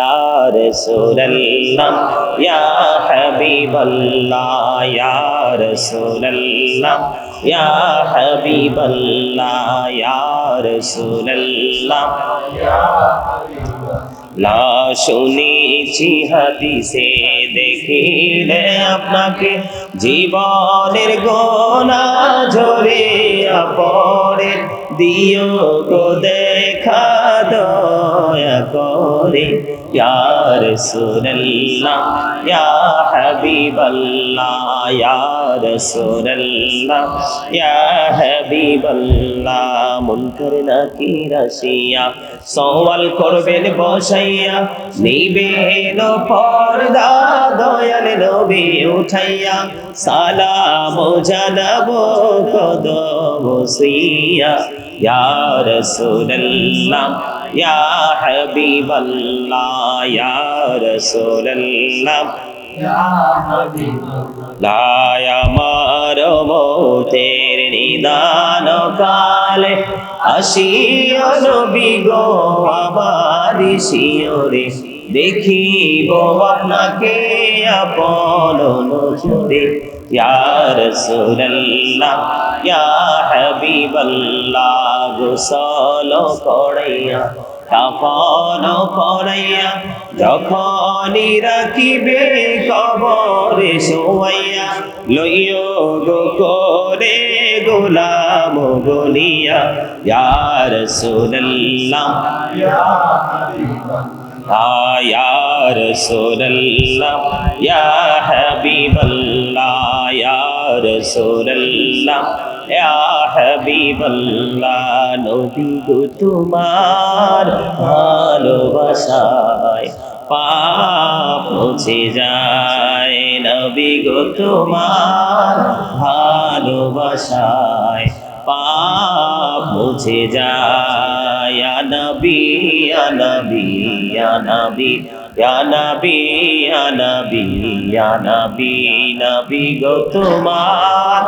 يا رسول الله يا حبيب الله يا رسول الله يا حبيب الله يا رسول الله লা শুনেছি হাদিসে দেখিলে আপনাকে জীবনের গোনা ঝরে পরে দিও গো দেখা দয়া করে। ইয়ার সুরল্লাহ ইয়া হাবিবাল্লাহ ইয়ার সুরল্লাহ ইয়া হাবিবাল্লাহ, মুনকার নাকির আসিয়া সওয়াল করবেন বসাইয়া, নিবেন পর্দা দয়াল নবী উঠাইয়া। সালাম জানাব কদম সিয়া। ইয়া রাসূলুল্লাহ ইয়া হাবিবাল্লাহ ইয়া রাসূলুল্লাহ লায় আমার মৌতের নিদান কালে আসিও নবী গো আমার শিওরে দেখিব আপনাকে আপন নজরে ইয়া রাসূলুল্লাহ, ইয়া হাবিবাল্লাহ, গোসল করাইয়া, কাফন পরাইয়া, যখনই রাখিবে কবরে শোয়াইয়া, লইও গো করে গোলাম বলিয়া ইয়া রাসূলুল্লাহ। ইয়া রাসূলুল্লাহ, ইয়া হাবিবাল্লাহ। রাসূলুল্লাহ ইয়া হাবিবাল্লাহ নবী তোমার ভালোবাসায় পাপ মুছে যায়। নবী গো তোমার ভালোবাসায় পাপ মুছে যায়। নবী নবী নবী ইয়া নবী ইয়া নবী ইয়া নবী নবী গো তোমার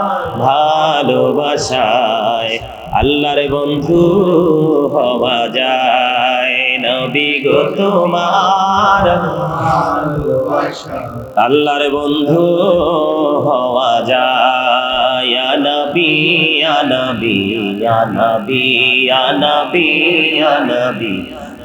ভালোবাসায়। আল্লাহর বন্ধু হওয়া যায়, নবী গো তোমার আল্লাহর বন্ধু হওয়া যায়, ইয়া নবী ইয়া নবী ইয়া নবী ইয়া নবী ইয়া নবী।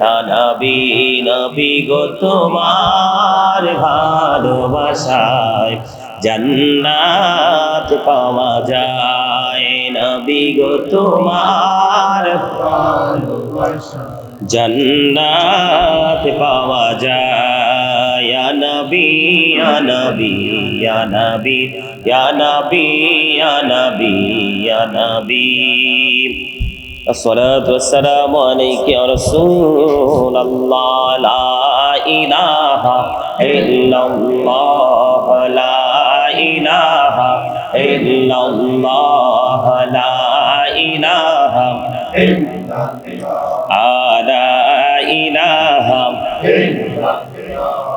নবী নবী গো তোমার ভালোবাসায়, জান্নাত পাওয়া যায়। নবী গো তোমার জান্নাত পাওয়া যায়। নবী নবী নবী নবী নবী নবী। الصلاة والسلام عليك يا رسول الله لا إله إلا الله لا إله إلا الله لا إله لا إله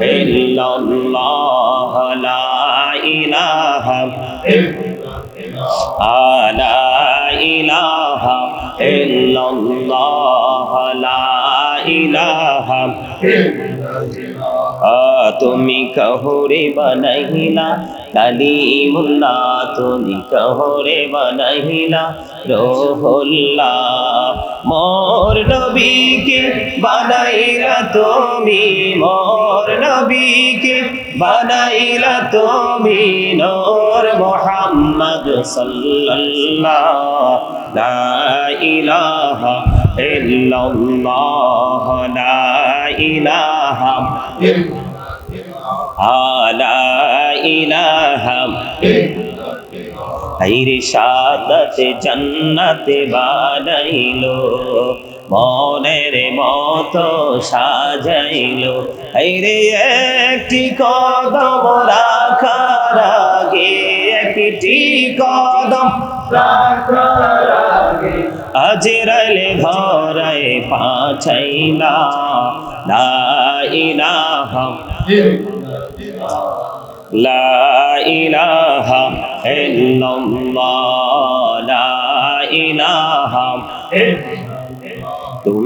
ইল্লাল্লাহ লা ইলাহা লা ইলাহা ইল্লাল্লাহ লা ইলাহা তুমি কহরে বানাইলা কালিমুল্লাহ তুমি কহরে বানাইলা রোহুল্লাহ। মোর নবীকে বানাইলা তুমি, মোর নবীকে বানাইলা তুমি নূর মুহাম্মদ সাল্লাল্লাহ। লা ইল্লাল্লাহ, লা ইলাহা সাদাতে জান্নাতে বানাইলো মনের মতো সাজাইল। রে একটি কদম রাখার আগে একটি কদম। আজরাইলে ধরায় পাছাইলা লা ইলাহা। লা ইলাহা লা ইলাহা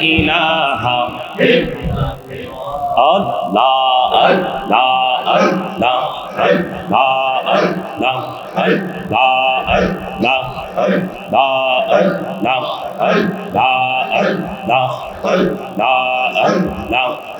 ইলাহা Allah, Allah, Allah, Allah, Allah, Allah, Allah, Allah, তা শুধু বুঝি দিবানিসি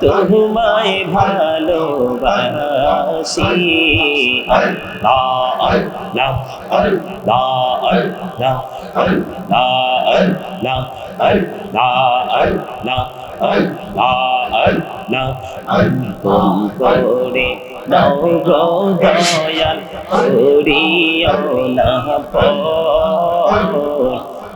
তোমায় ভালোবাসি আল্লাহ আল্লাহ আল্লাহ আল্লাহ আল্লাহ আল্লাহ আল্লাহ আল্লাহ আল্লাহ করে দাও গো দয়াল করিও না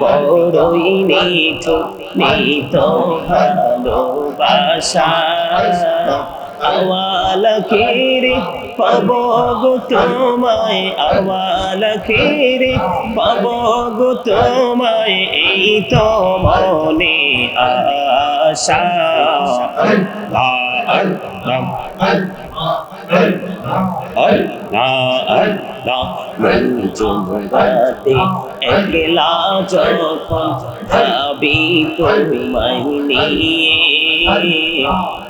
বড়ই নিতো নিতো ভালোবাসা আওয়ালকে পাব তোমায় আওয়াল খেরে পাব গো তোমায় এই তো মনে আশা। একলা যখন ভাবি তোমায় নিয়ে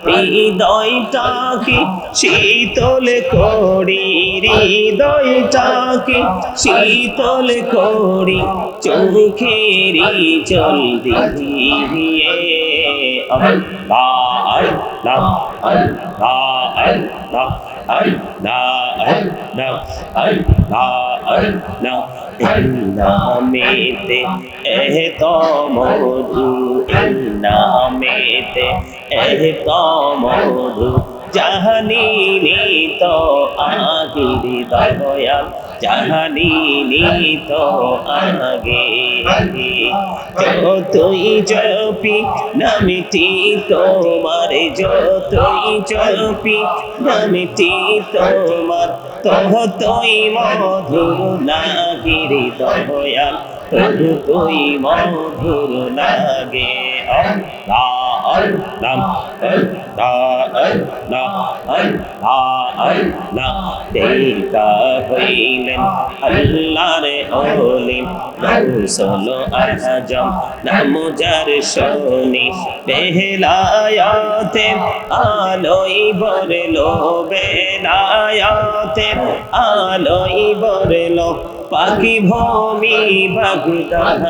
হৃদয়টাকে শীতল করি হৃদয়টাকে শীতল করি চোখেরি চল দিয়ে। আল্লাহ আল্লাহ আল্লাহ আল্লাহ। নামেতে এহ তমধু নামেতে এহ তমধু মধু জাহানি তো আহির দয়াল জাহানি তো আগে যতই জপি নামিটি তোমার, যতই জপি নামিটি তোমার তহতই মধুর লাগির দয়াল তবু তুই মধুর লাগে। আল্লাহ। রাম না দেখা হইলেন আল্লাহর অলিন সোলো আজম নামুজার শনি বেহলায়াতে আলোই বরলো বেলায়াতে আলোই বরলো পাখি ভূমি ভগদাহ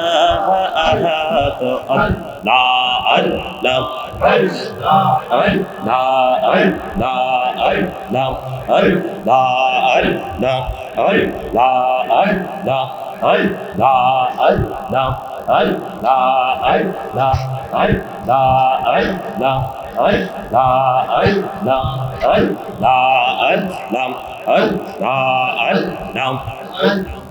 আহাত আল্লাহ আল্লাহ আল্লাহ আল্লাহ আল্লাহ আল্লাহ আল্লাহ আল্লাহ আল্লাহ আল্লাহ আল্লাহ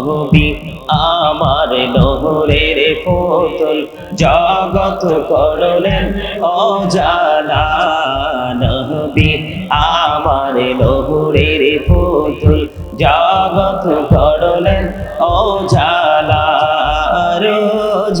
নবী, আমার নহরের পুতুল জগত করলেন অজানা নবী, আমার নহরের পুতুল জগত করলেন অজালা রোজ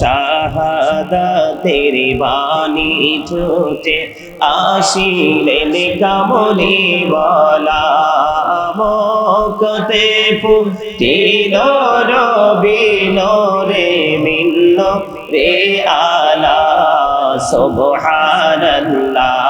শাহাদাতের বাণী ছুটে আসিলেন কামলি বলা মকতে ফুটিল রবিন রে মিন্ন রে আলা সুবহানাল্লাহ।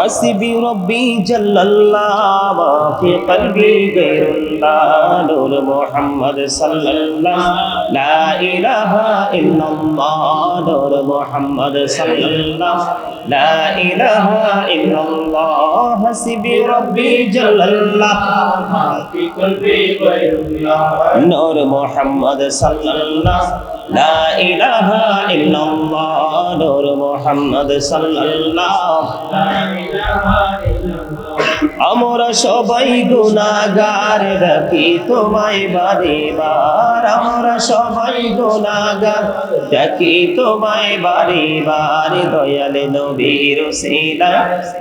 حسبي ربي جل الله ما في قلبي غير الله نور محمد صلى الله لا إله إلا الله نور محمد صلى الله لا إله إلا الله حسبي ربي جل الله ما في قلبي غير الله نور محمد صلى الله لا إله إلا الله نور محمد صلى الله আমরা সবাই গুণাগার ডাকি তোমায় বারে বার। আমরা সবাই গুণাগার ডাকি তোমায় বারে বার। দয়াল নবীর সেলা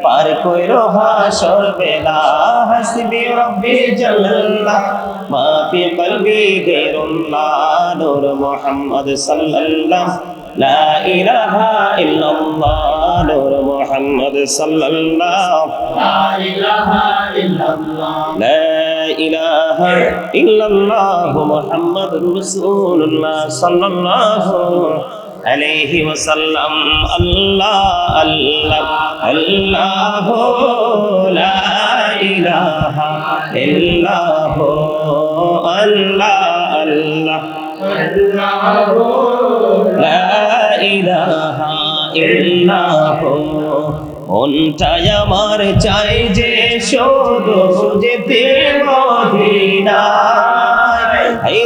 পার কইরো হাসর বেলা হাসবি রব্বি জাল্লাহ, মাফি কলবি গেরুল্লাহ নূর মুহাম্মদ সাল্লাল্লাহু لا إله إلا الله. نور محمد صلى الله لا إله إلا الله لا إله إلا الله محمد رسول الله صلى الله عليه وسلم. الله الله الله لا إله إلا هو. الله. الله الله. لا ইলাহা আমার চাই যে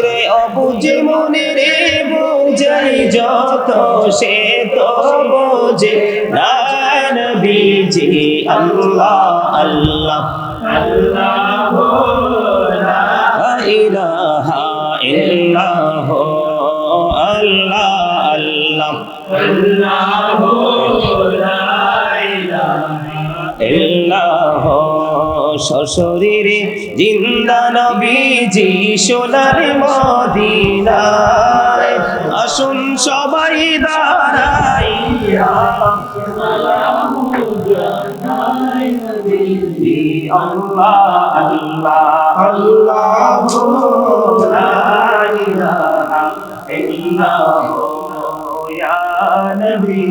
রে অবুঝে মনে রে বুঝাই যত সে তো বোঝে। না নবীজি আল্লাহ আল্লাহ। আল্লাহ সশরীরে জিন্দা নবীজি সোনার মদিনায় আসুন সবাই দাঁড়াইয়া আল্লাহ আল্লাহ আল্লাহ ইল্লাহু ইয়া নবী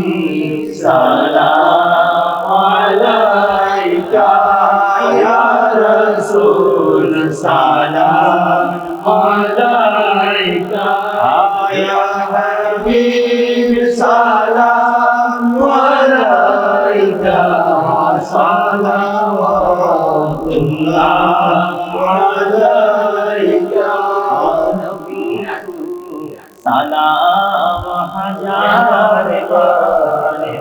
সালাম হাজার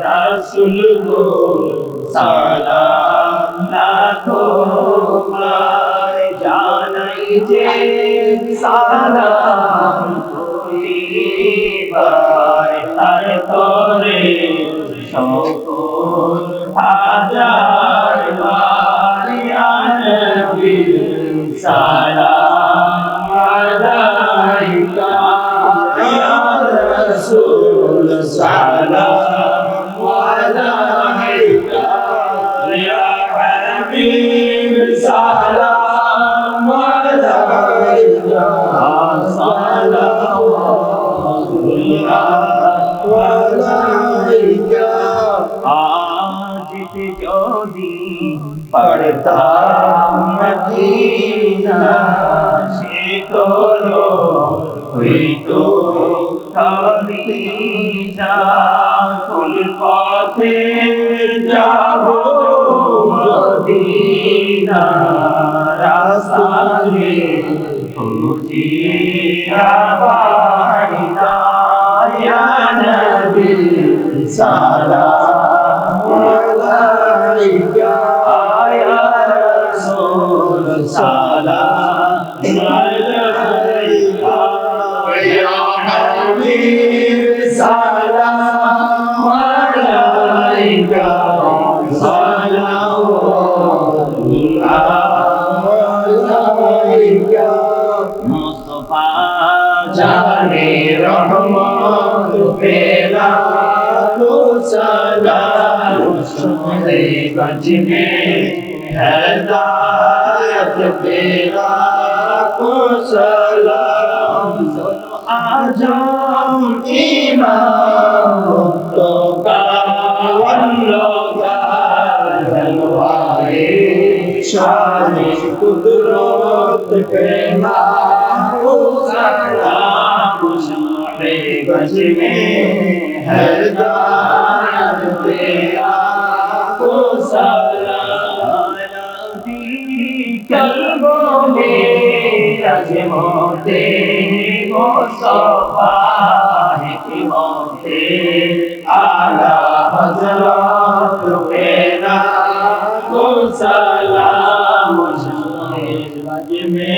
রাসূল গো। সালাম যে সালাম তার তরে সকল হাজার করো হইতো ফুল পথে যাব মদিনা ইয়া নবী সালাম আলাইকা ইয়া রাসূল সালাম صلاة مصيبتي هداية فراق سلام أعظم إمام بچ میں ہے کلبوں میں رج دے وہ صوفا ہے کہ موتے آلہ حضرات پیدا کو سلام مجھے رج میں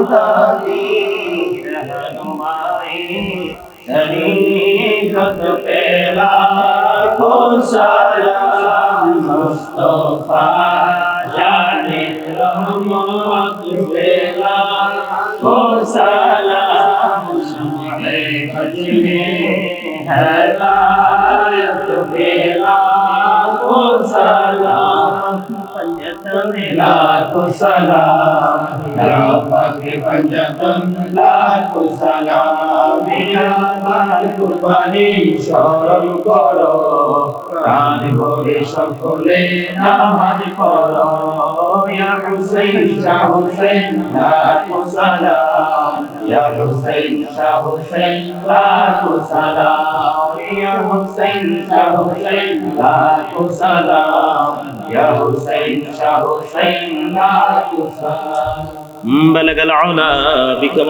बगदादी रहनुमाई तरीकत पेला को सलाम मुस्तफा लाखो सलाम या पाके पंजतन लाखो सलाम या বার কুরবানি স্মরণ করো প্রাণ ভরে সকলে নামাজ পড়ো ইয়া হুসাইন শাহ হুসাইন লাখো সালাম ইয়া হুসাইন শাহ হুসাইন লাখো সালাম ইয়া হুসাইন শাহ হুসাইন লাখো সালাম يا حسين يا حسين لا تسال بلغ العلا بك